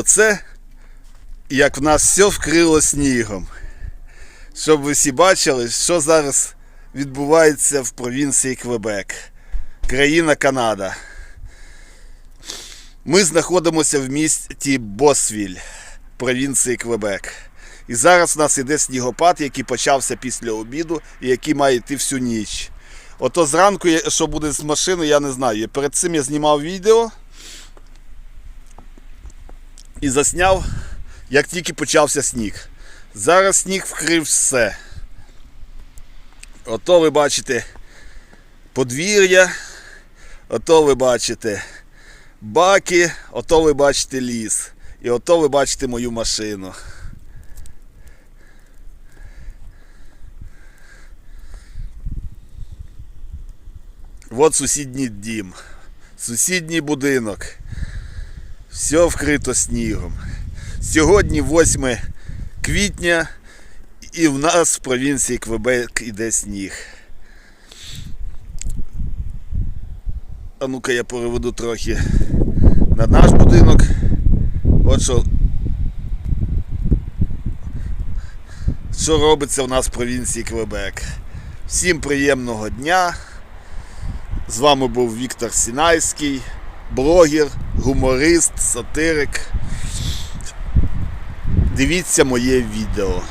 Оце як в нас все вкрило снігом. Щоб ви всі бачили, що зараз відбувається в провінції Квебек, країна Канада. Ми знаходимося в місті Босвіль, провінції Квебек. І зараз у нас іде снігопад, який почався після обіду і який має йти всю ніч. Ото зранку, що буде з машини, я не знаю. Перед цим я знімав відео і засняв, як тільки почався сніг. Зараз сніг вкрив все. Ото ви бачите подвір'я, ото ви бачите баки, ото ви бачите ліс. І ото ви бачите мою машину. От сусідній дім, сусідній будинок. Все вкрито снігом. Сьогодні 8 квітня, і в нас в провінції Квебек іде сніг. А ну-ка я переведу трохи на наш будинок. От що, що робиться в нас в провінції Квебек. Всім приємного дня. З вами був Віктор Сінайський, блогер, гуморист, сатирик. Дивіться моє відео.